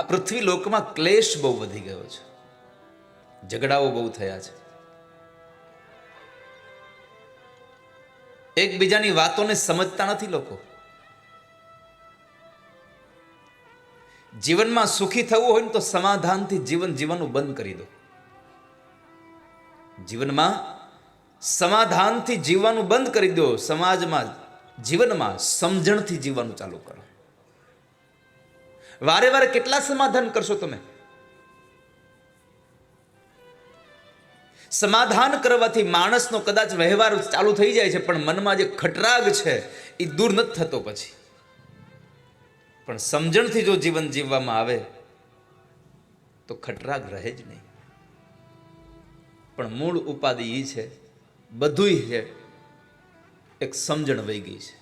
આ પૃથ્વી લોકમાં ક્લેશ બહુ વધી ગયો છે. ઝઘડાઓ બહુ થયા છે. એકબીજાની વાતોને સમજતા નથી લોકો. જીવનમાં સુખી થવું હોય ને તો સમાધાનથી જીવન જીવવાનું બંધ કરી દો. જીવનમાં સમાધાનથી જીવવાનું બંધ કરી દો. સમાજમાં, જીવનમાં સમજણથી જીવવાનું ચાલુ કરો. વારે વારે કેટલા સમાધાન કરશો તમે? સમાધાન કરવાથી માણસનો કદાચ વ્યવહાર ચાલુ થઈ જાય છે, પણ મનમાં જે ખટરાગ છે, એ દૂર નથી થતો પછી. પણ સમજણથી જો જીવન જીવવામાં આવે, તો ખટરાગ રહે જ નહીં. પણ મૂળ ઉપાધિ એ છે, બધુંય છે, એક સમજણ વહી ગઈ છે.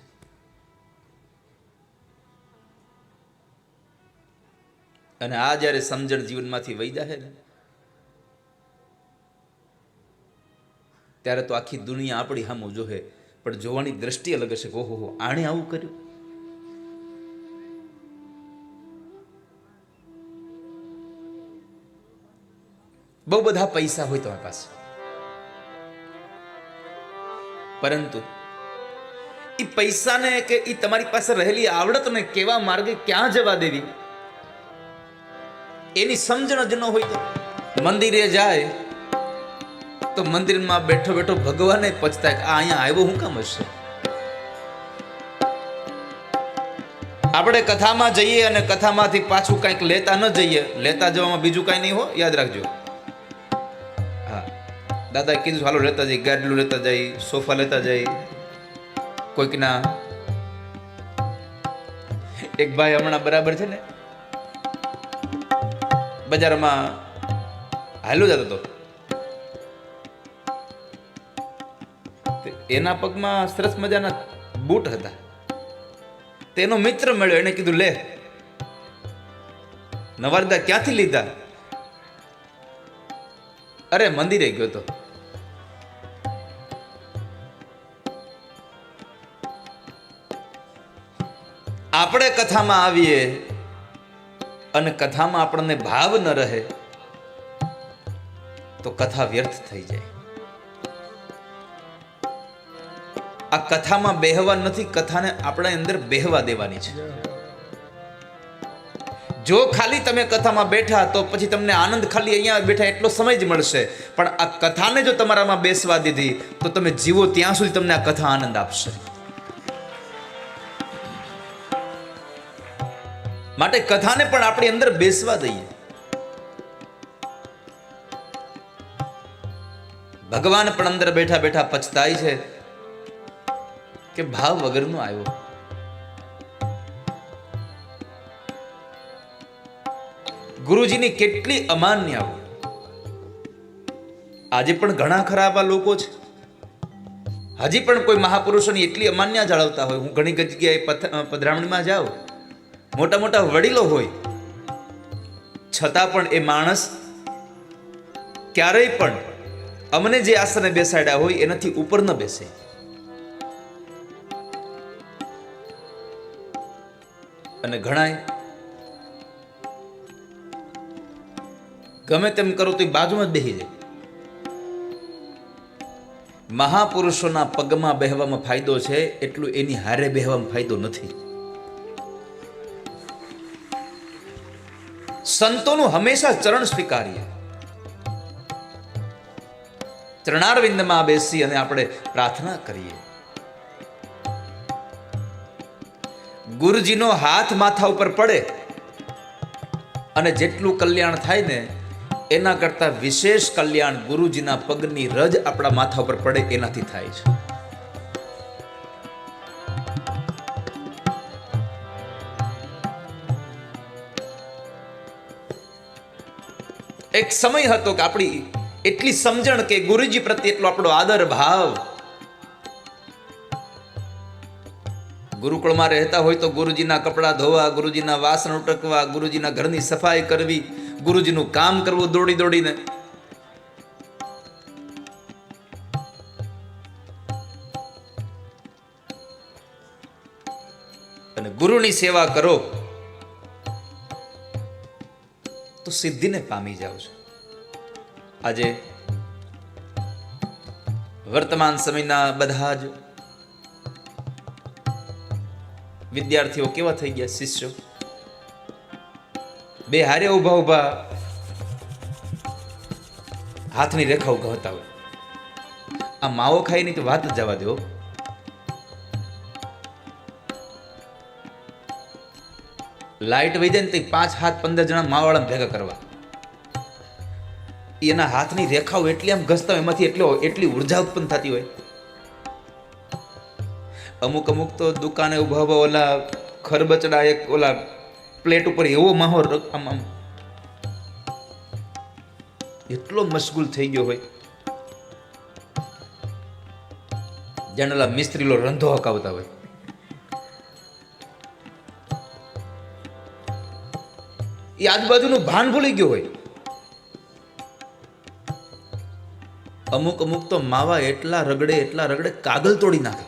અને આ જ્યારે સમજણ જીવનમાંથી વહી જાય ને ત્યારે તો આખી દુનિયા આપણી હામો જોહે પણ જોવાની દ્રષ્ટિ અલગ હશે ઓહો હો, આણે આવું કર્યું. બહુ બધા પૈસા હોય તમારી પાસે. પરંતુ એ પૈસાને કે એ તમારી પાસે રહેલી આવડતને કેવા માર્ગે ક્યાં જવા દેવી? એની સમજણ જ ન હોય તો. મંદિરે જાય, તો મંદિરમાં બેઠો બેઠો ભગવાને પછતાય કે આ અહીંયા આવ્યો હું કામ હશે? આપણે કથામાં જઈએ અને કથામાંથી પાછું કંઈક લેતા ન જઈએ. લેતા જવામાં બીજું કાંઈ નહીં હો, યાદ રાખજો. હા. દાદા કીધું હાલો, લેતા જઈએ ગાડલું લેતા જઈએ સોફા લેતા જઈએ કોઈકના એક ભાઈ હમણાં બરાબર છે ને બજારમાં હાલો જતો હતો એના પગમાં સરસ મજાના બૂટ હતા. તેનો મિત્ર મળ્યો, એને કીધું, લે, નવારદા ક્યાંથી લીધા? અરે, મંદિરે ગયો તો. આપણે કથામાં આવીએ અને કથામાં આપણને ભાવ ન રહે, તો કથા વ્યર્થ થઈ જાય. આ કથામાં બેહવા નથી, કથાને આપણા અંદર બેહવા દેવાની છે. જો ખાલી તમે કથામાં બેઠા, તો પછી તમને આનંદ ખાલી અહીંયા બેઠા એટલો સમય જ મળશે. પણ આ કથાને જો તમારામાં બેસવા દીધી, તો તમે જીવો ત્યાં સુધી તમને આ કથા આનંદ આપશે. માટે કથાને પણ આપણી અંદર બેસવા દઈએ. ભગવાન પણ અંદર બેઠા બેઠા પછતાય છે કે ભાવ વગરનો આવ્યો. ગુરુજીની કેટલી અમાન્ય આજે પણ ઘણા ખરા આવા લોકો છે. હજી પણ કોઈ મહાપુરુષોની એટલી અમાન્ય જાળવતા હોય. હું ઘણી જગ્યાએ પધરામણીમાં જાઉં. મોટા મોટા વડીલો હોય, છતાં પણ એ માણસ ક્યારેય પણ અમને જે આસને બેસાડ્યા હોય, એનાથી ઉપર ન બેસે. અને ઘણાય ગમે તેમ કરો તો એ બાજુમાં જ બેસી જાય. મહાપુરુષોના પગમાં બેહવામાં ફાયદો છે, એટલું એની હારે બેહવામાં ફાયદો નથી. સંતોનું હંમેશા ચરણ સ્વીકારીએ. ચરણારવિંદમાં બેસી અને આપણે પ્રાર્થના કરીએ. ગુરુજીનો હાથ માથા ઉપર પડે અને જેટલું કલ્યાણ થાય ને, એના કરતા વિશેષ કલ્યાણ ગુરુજીના પગની રજ આપણા માથા ઉપર પડે, એનાથી થાય છે. એક સમય હતો કે આપણી એટલી સમજણ કે ગુરુજી પ્રત્યે એટલો આપણો આદર ભાવ. ગુરુકુળમાં રહેતા હોય તો ગુરુજીના કપડાં ધોવા, ગુરુજીના વાસણ ઉટકવા, ગુરુજીના ઘરની સફાઈ કરવી, ગુરુજીનું કામ કરવું દોડી દોડીને. અને ગુરુની સેવા કરો. તો સિદ્ધિને પામી જાઓ છો. આજે વર્તમાન સમયના બધા જ વિદ્યાર્થીઓ કેવા થઈ ગયા શિષ્યો? બે હારે ઊભા ઊભા હાથની રેખાઓ કહતા હોય. આ માવો ખાઈની તો વાત જવા દો લાઈટ વહી જાય ને તો પાંચ હાથ પંદર જણા માવાળા ભેગા કરવા. એના હાથની રેખાઓ એટલી આમ ઘસતા હોય, એમાંથી એટલો, એટલી ઊર્જા ઉત્પન્ન થતી હોય. અમુક અમુક તો દુકાને ઊભા ઊભા ઓલા ખરબચડા એક ઓલા પ્લેટ ઉપર એવો માહોલ આમ આમ. એટલો મશગુલ થઈ ગયો હોય. જેને ઓલા મિસ્ત્રીલો રંધો હકાવતા હોય. એ આજુબાજુનું ભાન ભૂલી ગયો હોય. અમુક અમુક તો માવા એટલા રગડે એટલા રગડે કાગળ તોડી નાખે.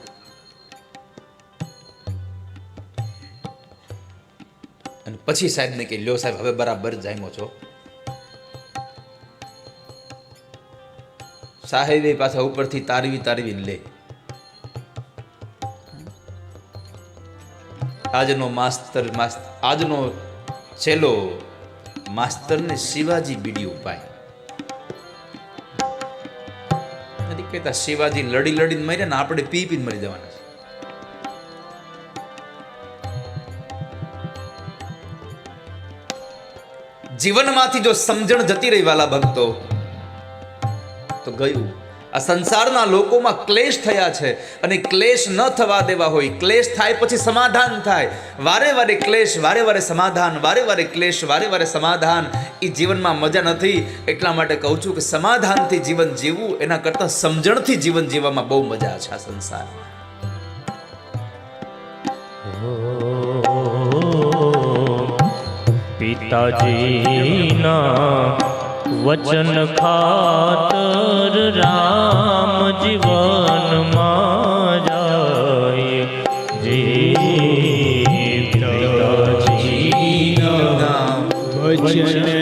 અને પછી સાહેબને કે, લ્યો સાહેબ, હવે બરાબર જામ્યો છો. સાહેબે પાછા ઉપરથી તારવી તારવી લે. આજનો માસ્તર માસ્તર આજનો છેલ્લો માસ્તરને શિવાજી બીડી ઉપાય. નથી કહેતા શિવાજી લડી લડીને મર્યા ને આપણે પી પીને મરી જવાના છે. જીવનમાંથી જો સમજણ જતી રહી વાલા ભક્તો, તો ગયું. આ સંસારના લોકોમાં ક્લેશ થયા છે અને ક્લેશ ન થવા દેવા હોય, ક્લેશ થાય પછી સમાધાન થાય. વારે વારે ક્લેશ, વારે વારે સમાધાન, વારે વારે ક્લેશ, વારે વારે સમાધાન. એ જીવનમાં મજા નથી. એટલા માટે કહું છું કે સમાધાનથી જીવન જીવવું, એના કરતાં સમજણથી જીવન જીવવામાં બહુ મજા છે આ સંસાર. પિતાજીના વચન ખાતર રામ જીવનમાં જાય. જે વચન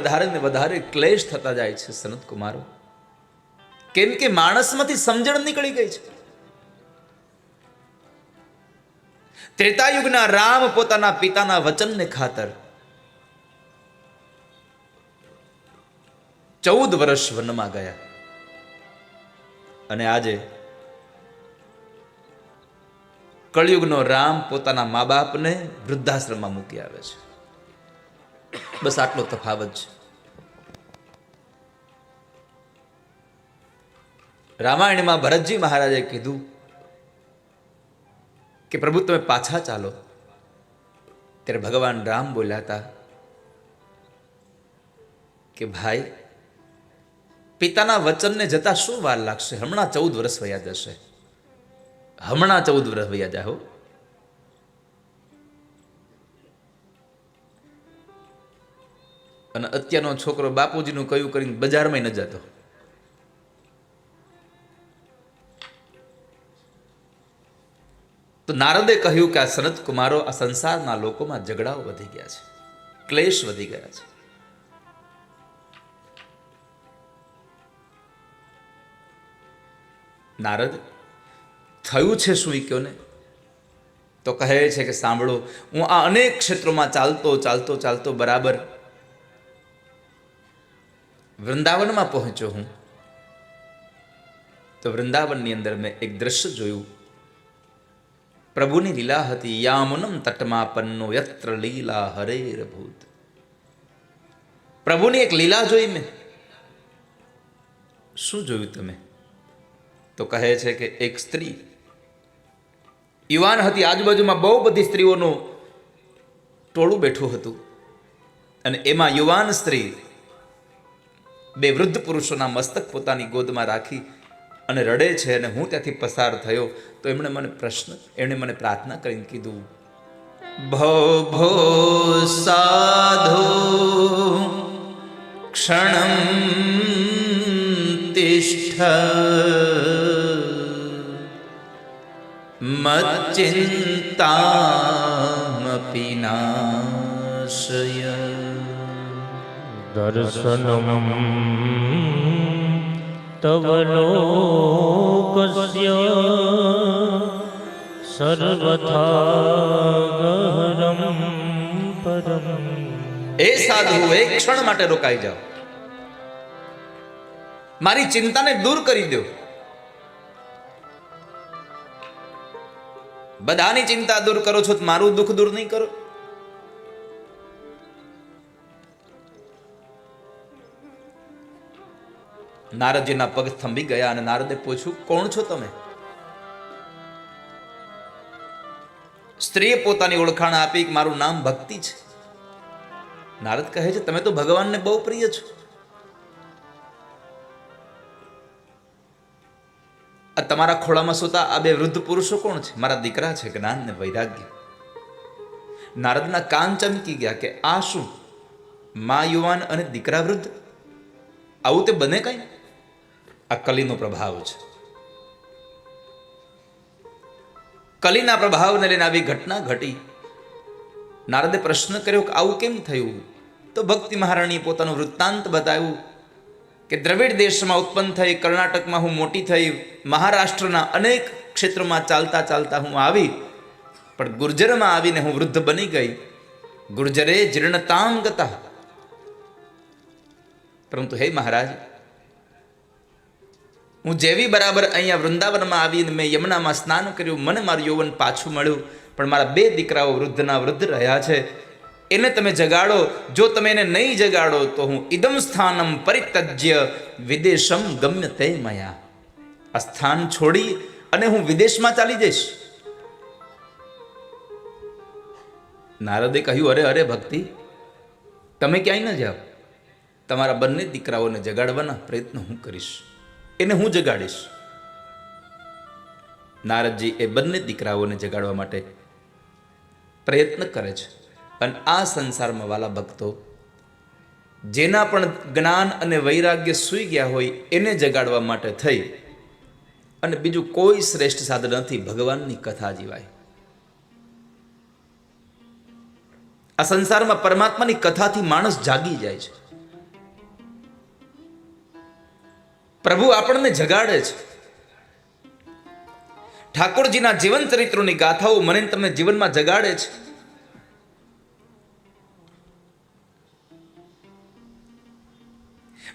વધારે ને વધારે ક્લેશ થતા જાય છે સનત કુમારો. કેમ કે માણસમાંથી સમજણ નીકળી ગઈ છે. ત્રેતાયુગના રામ પોતાના પિતાના વચનને ખાતર ચૌદ વર્ષ વનમાં ગયા. અને આજે કળિયુગનો રામ પોતાના મા બાપને વૃદ્ધાશ્રમમાં મૂકી આવે છે. બસ આટલો તફાવત છે. રામાયણમાં ભરતજી મહારાજે કીધું કે પ્રભુ તમે પાછા ચાલો. ત્યારે ભગવાન રામ બોલ્યા હતા કે ભાઈ, પિતાના વચનને જતા શું વાર લાગશે? હમણાં ચૌદ વર્ષ વયા જશે. હમણાં ચૌદ વર્ષ વયા જાઓ અને અત્યારનો છોકરો બાપુજીનું કયું કરીને બજારમાં ન જતો. તો નારદે કહ્યું કે આ સનત કુમારો આ સંસારના લોકોમાં ઝઘડાઓ વધી ગયા છે, ક્લેશ વધી ગયા છે. નારદ, થયું છે શું ઈ કયો ને તો કહે છે કે સાંભળો, હું આ અનેક ક્ષેત્રોમાં ચાલતો ચાલતો ચાલતો બરાબર વૃંદાવનમાં પહોંચ્યો હું. તો વૃંદાવનની અંદર મેં એક દ્રશ્ય જોયું. પ્રભુની લીલા હતી યામુનમ તટમાપન્નો યત્ર લીલા હરેર ભૂત પ્રભુની એક લીલા જોઈ મેં. શું જોયું તમે? તો કહે છે કે એક સ્ત્રી. યુવાન હતી, આજુબાજુમાં બહુ બધી સ્ત્રીઓનું ટોળું બેઠું હતું. અને એમાં યુવાન સ્ત્રી બે વૃદ્ધ પુરુષોના મસ્તક પોતાની ગોદમાં રાખી અને રડે છે અને હું ત્યાંથી પસાર થયો, તો એમણે મને પ્રશ્ન, એમણે મને પ્રાર્થના કરીને કીધું ભો ભો સાધુ, ક્ષણમ તિષ્ઠ, મચ્ચિંતામપી નાશય. દર્શનમ તવ લોકસ્ય સર્વથા ગહરમ એ સાધુ એક ક્ષણ માટે રોકાઈ જાઓ મારી ચિંતાને દૂર કરી દો બધાની ચિંતા દૂર કરો છો મારું દુઃખ દૂર નહીં કરો નારદજીના પગ થંભી ગયા અને નારદે પૂછ્યું, કોણ છો તમે? સ્ત્રીએ પોતાની ઓળખાણ આપી કે મારું નામ ભક્તિ છે. નારદ કહે છે, તમે તો ભગવાનને બહુ પ્રિય છો. આ તમારા ખોળામાં સૂતા આ બે વૃદ્ધ પુરુષો કોણ છે? મારા દીકરા છે જ્ઞાન ને વૈરાગ્ય. નારદના કાન ચમકી ગયા કે, આ શું? મા યુવાન અને દીકરા વૃદ્ધ? આવું તે બને કઈ? આ કલીનો પ્રભાવ છે. કલીના પ્રભાવને લઈને આવી ઘટના ઘટી. નારદે પ્રશ્ન કર્યો કે આવું કેમ થયું? તો ભક્તિ મહારાણીએ પોતાનું વૃત્તાંત બતાવ્યું કે દ્રવિડ દેશમાં ઉત્પન્ન થઈ કર્ણાટકમાં હું મોટી થઈ, મહારાષ્ટ્રના અનેક ક્ષેત્રોમાં ચાલતા ચાલતા હું આવી. પણ ગુર્જરમાં આવીને હું વૃદ્ધ બની ગઈ. ગુર્જરે જીર્ણતામ ગતા પરંતુ હે મહારાજ હું જેવી બરાબર અહીંયા વૃંદાવનમાં આવીને મેં યમુનામાં સ્નાન કર્યું, મને મારું યૌવન પાછું મળ્યું, પણ મારા બે દીકરાઓ વૃદ્ધના વૃદ્ધ રહ્યા છે. એને તમે જગાડો, જો તમે એને નહીં જગાડો, તો હું ઇદમ સ્થાનમ પરિતજ્ય વિદેશમ ગમ્ય તે મયા. આ સ્થાન છોડી અને હું વિદેશમાં ચાલી જઈશ. નારદે કહ્યું, અરે અરે, ભક્તિ, તમે ક્યાંય ન જાઓ. તમારા બંને દીકરાઓને જગાડવાના પ્રયત્ન હું કરીશ. એને હું જગાડીશ. નારદજી એ બંને દીકરાઓને જગાડવા માટે પ્રયત્ન કરે છે. અને આ સંસારમાં વાલા ભક્તો, જેના પણ જ્ઞાન અને વૈરાગ્ય સૂઈ ગયા હોય, એને જગાડવા માટે થઈ. અને બીજું કોઈ શ્રેષ્ઠ સાધન નથી, ભગવાનની કથા જીવાય. આ સંસારમાં પરમાત્માની કથાથી માણસ જાગી જાય છે. પ્રભુ આપણને જગાડે છે. ઠાકોરજીના જીવન ચરિત્રોની ગાથાઓ મને તમને જીવનમાં જગાડે છે.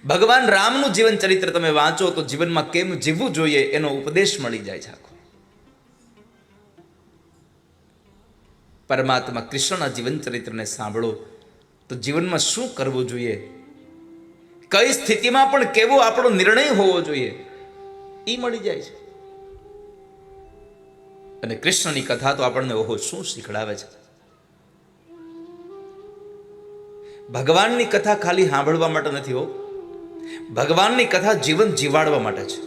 ભગવાન રામનું જીવન ચરિત્ર તમે વાંચો તો જીવનમાં કેમ જીવવું જોઈએ એનો ઉપદેશ મળી જાય છે આખો. પરમાત્મા કૃષ્ણના જીવન ચરિત્રને સાંભળો તો જીવનમાં શું કરવું જોઈએ કઈ સ્થિતિમાં પણ કેવો આપણો નિર્ણય હોવો જોઈએ એ મળી જાય છે. અને કૃષ્ણની કથા તો આપણને ઓહો શું શીખડાવે છે? ભગવાનની કથા ખાલી સાંભળવા માટે નથી હો. ભગવાનની કથા જીવન જીવાડવા માટે છે.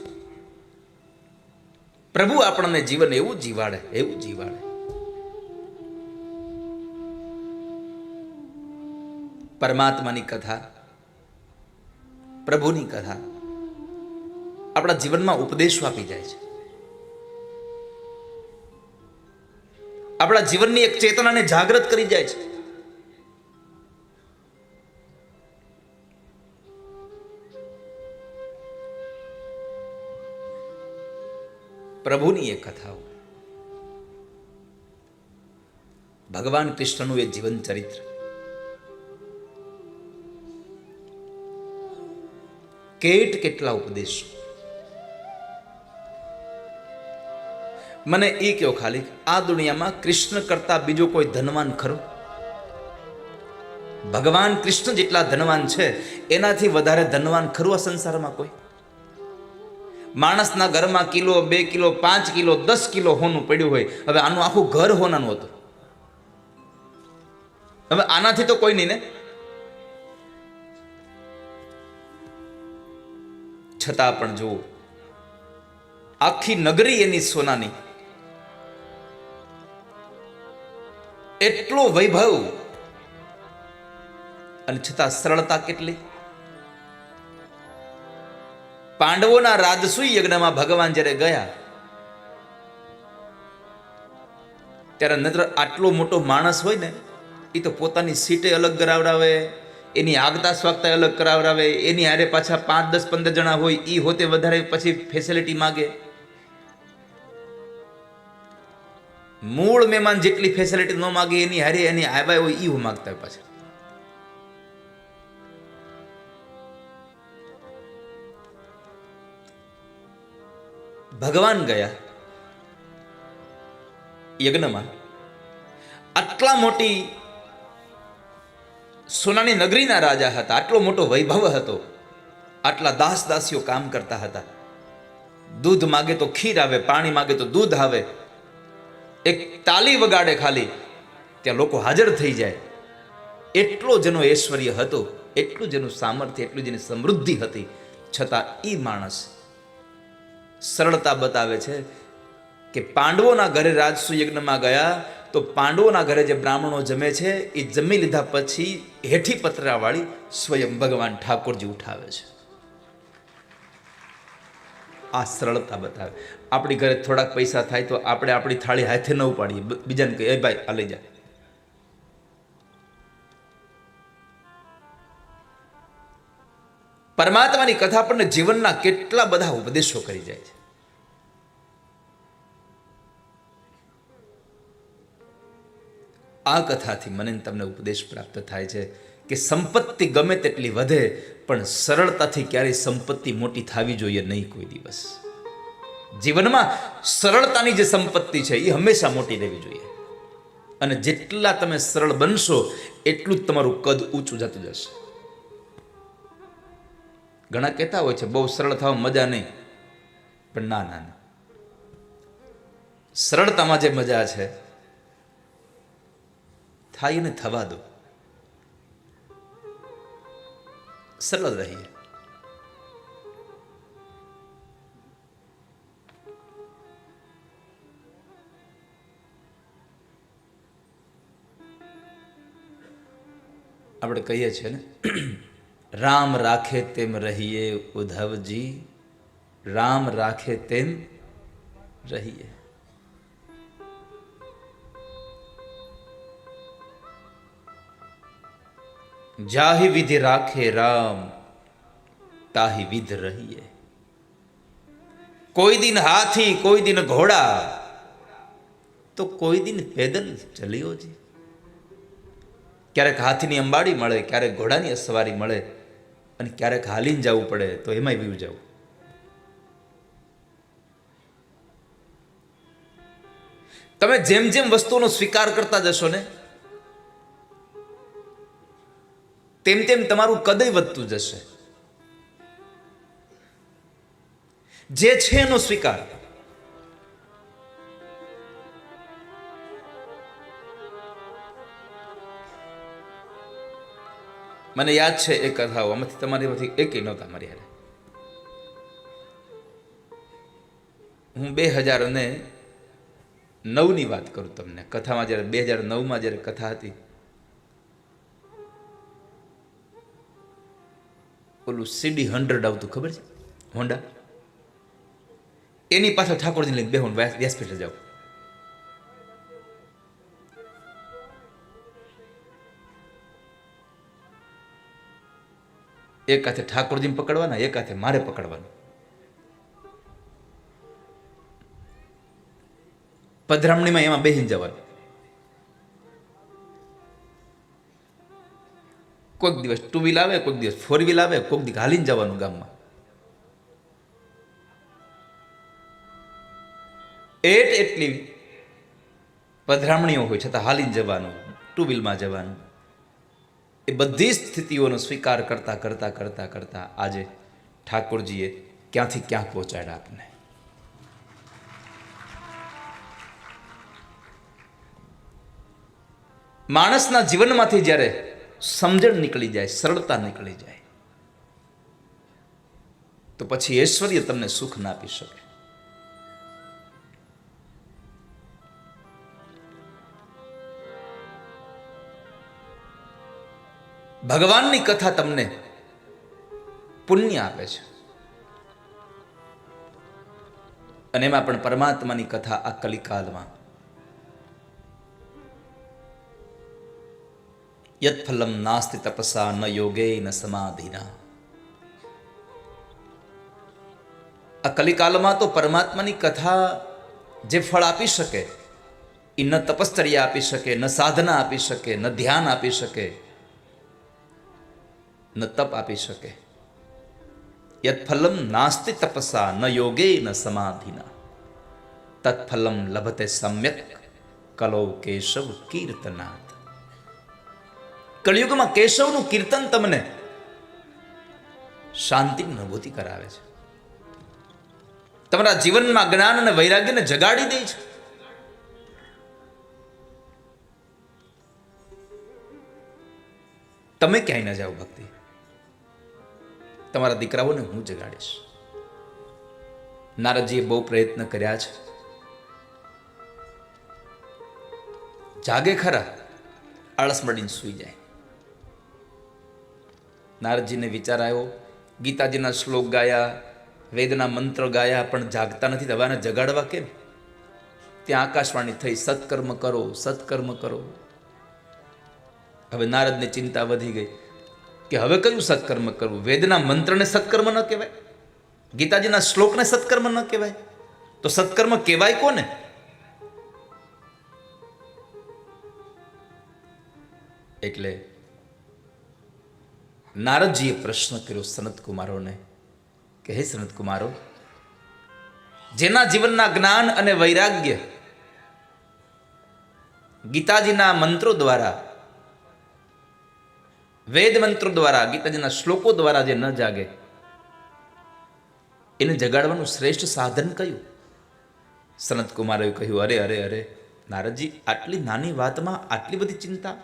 પ્રભુ આપણને જીવન એવું જીવાડે એવું જીવાડે. પરમાત્માની કથા પ્રભુની કથા. આપણા જીવનમાં ઉપદેશો આપી જાય છે. આપણા જીવનની એક ચેતનાને જાગૃત કરી જાય છે. પ્રભુની એ કથાઓ. ભગવાન કૃષ્ણનું એ જીવન ચરિત્ર. કેટ કેટલા ઉપદેશો? મને એ કહો ખાલી, આ દુનિયામાં કૃષ્ણ કરતા બીજો કોઈ ધનવાન ખરો? ભગવાન કૃષ્ણ જેટલા ધનવાન છે, એનાથી વધારે ધનવાન ખરું આ સંસારમાં કોઈ? માણસના ઘરમાં કિલો, બે કિલો, પાંચ કિલો, દસ કિલો હોનું પડ્યું હોય, હવે આનું આખું ઘર હોનાનું હતું. હવે આનાથી તો કોઈ નહીં ને? છતાં પણ જુઓ, આખી નગરી એની સોનાની. એટલો વૈભવ. અને છતાં સરળતા કેટલી? પાંડવોના રાજસૂય યજ્ઞમાં ભગવાન જ્યારે ગયા, ત્યારે નત્ર આટલો મોટો માણસ હોય ને એ તો પોતાની સીટે અલગ કરાવડાવે. એની આગતા સ્વાગતા અલગ કરાવડાવે એની આરે પાછા પાંચ, દસ, પંદર જણા હોય એ હોતે વધારે પછી ફેસિલિટી માગે. મૂળ મહેમાન જેટલી ફેસિલિટી ન માગે, એની હારે એની આવ્યા હોય એ માગતા હોય પાછા. ભગવાન ગયા યજ્ઞમાં. આટલા મોટી સોનાની નગરીના રાજા હતા. આટલો મોટો વૈભવ હતો. આટલા દાસ દાસીઓ કામ કરતા હતા. દૂધ માગે તો ખીર આવે, પાણી માગે તો દૂધ આવે. એક તાલી વગાડે ખાલી, ત્યાં લોકો હાજર થઈ જાય. એટલો જેનો ઐશ્વર્ય હતો, એટલું જેનું સામર્થ્ય, એટલું જેની સમૃદ્ધિ હતી. છતાં એ માણસ સરળતા બતાવે છે કે પાંડવોના ઘરે રાજસુ યજ્ઞમાં ગયા તો પાંડવોના ઘરે જે બ્રાહ્મણો જમે છે, એ જમી લીધા પછી હેઠી પતરાવાળી સ્વયં ભગવાન ઠાકોરજી ઉઠાવે છે. આ સરળતા બતાવે. આપણી ઘરે થોડાક પૈસા થાય તો આપણે આપણી થાળી હાથે ન ઉપાડીએ. બીજાને કહીએ, "એ ભાઈ, આ લઈ જા. પરમાત્માની કથા આપણને જીવનના કેટલા બધા ઉપદેશો કરી જાય છે. આ કથાથી મને તમને ઉપદેશ પ્રાપ્ત થાય છે કે સંપત્તિ ગમે તેટલી વધે, પણ સરળતાથી ક્યારેય સંપત્તિ મોટી થવી જોઈએ નહીં કોઈ દિવસ. જીવનમાં સરળતાની જે સંપત્તિ છે એ હંમેશા મોટી રહેવી જોઈએ. અને જેટલા તમે સરળ બનશો, એટલું જ તમારું કદ ઊંચું જતું જશે. ઘણા કહેતા હોય છે, બહુ સરળ થવા, મજા નહીં. પણ ના ના. સરળતામાં જે મજા છે થાય ને થવા દો. સરળ રહીએ. આપણે કહીએ છીએ ને, રામ રાખે તેમ રહીએ ઉદ્ધવજી, રામ રાખે તેમ રહીએ. જાહી વિધિ રાખે રામ, તાહી વિધ રહીએ. કોઈ દિન હાથી, કોઈ દિન ઘોડા, તો કોઈ દિન પેદલ ચલ્યો જી. ક્યારેક હાથીની અંબાડી મળે, ક્યારેક ઘોડાની સવારી મળે, અને ક્યારેક હાલીને જવું પડે, તો એમાંય બીવું જવું. તમે જેમ જેમ વસ્તુનો સ્વીકાર કરતા જશો ને તેમ તેમ તમારું કદય વધતું જશે. જે છે એનો સ્વીકાર. મને યાદ છે એ કથાઓ, આમાંથી તમારીમાંથી એકેય નહોતા મારી હારે. હું બે હજાર અને નવની વાત કરું તમને. કથામાં જ્યારે, બે હજાર નવમાં જ્યારે કથા હતી ઓલું સીડી હંડ્રેડ આવતું, ખબર છે? હોન્ડા. એની પાછળ ઠાકોરજી લઈને બેહું વ્યાસપીઠે જાઓ. એક હાથે ઠાકોરજીને પકડવાના, એક હાથે મારે પકડવાનું. પધરામણીમાં એમાં બેહીને જવાનું. કોઈક દિવસ ટુ વ્હીલ આવે, કોઈક દિવસ ફોર વ્હીલ આવે, કોઈક દિવસ હાલીને જવાનું ગામમાં. એટ એટલી પધરામણીઓ હોય, છતાં હાલીને જવાનું ટુ વ્હીલમાં જવાનું. એ બધી સ્થિતિઓનો સ્વીકાર કરતા કરતા કરતા કરતા આજે ઠાકોરજીએ ક્યાંથી ક્યાં પહોંચાડ્યા આપને. માણસના જીવનમાંથી જ્યારે સમજણ નીકળી જાય, સરળતા નીકળી જાય. તો પછી ઐશ્વર્ય તમને સુખ ના આપી શકે. ભગવાનની કથા તમને પુણ્ય આપે છે. અને એમાં પણ પરમાત્માની કથા આ કલિકાલમાં યત્ફલમ નાસ્તિ તપસા ન યોગે ન સમાધિના આ કલિકાલમાં તો પરમાત્માની કથા જે ફળ આપી શકે એ ન તપશ્ચર્યા આપી શકે ન સાધના આપી શકે ન ધ્યાન આપી શકે ન તપ આપી શકે યત્ફલમ નાસ્તિ તપસા ન યોગે ન સમાધિના તત્ફલમ લભતે સમ્યક કલો કેશવ કીર્તનાથ કળિયુગમાં કેશવનું કીર્તન તમને શાંતિની અનુભૂતિ કરાવે છે. તમારા જીવનમાં જ્ઞાન અને વૈરાગ્યને જગાડી દે છે. તમે ક્યાંય ન જાઓ ભક્તિ. તમારા દીકરાઓને હું જગાડીશ. નારદજીએ બહુ પ્રયત્ન કર્યા છે. જાગે ખરા, આળસ મળીને સૂઈ જાય. નારદજીને વિચાર આવ્યો. ગીતાજીના શ્લોક ગાયા, વેદના મંત્ર ગાયા, પણ જાગતા નથી, દવાને જગાડવા કેમ? ત્યાં આકાશવાણી થઈ, સત્કર્મ કરો સત્કર્મ કરો. હવે નારદને ચિંતા વધી ગઈ કે હવે કયું સત્કર્મ કરવું? વેદના મંત્રને સત્કર્મ ન કહેવાય? ગીતાજીના શ્લોકને સત્કર્મ ન કહેવાય? તો સત્કર્મ કહેવાય કોને? એટલે નારદજીએ પ્રશ્ન કર્યો સનત કુમારોને કે, હે સનત કુમારો જેના જીવનના જ્ઞાન અને વૈરાગ્ય ગીતાજીના મંત્રો દ્વારા, વેદ મંત્રો દ્વારા, ગીતાજીના શ્લોકો દ્વારા જે ન જાગે, એને જગાડવાનું શ્રેષ્ઠ સાધન કયું? સનતકુમારે કહ્યું, અરે અરે અરે, નારદજી, આટલી નાની વાતમાં આટલી બધી ચિંતા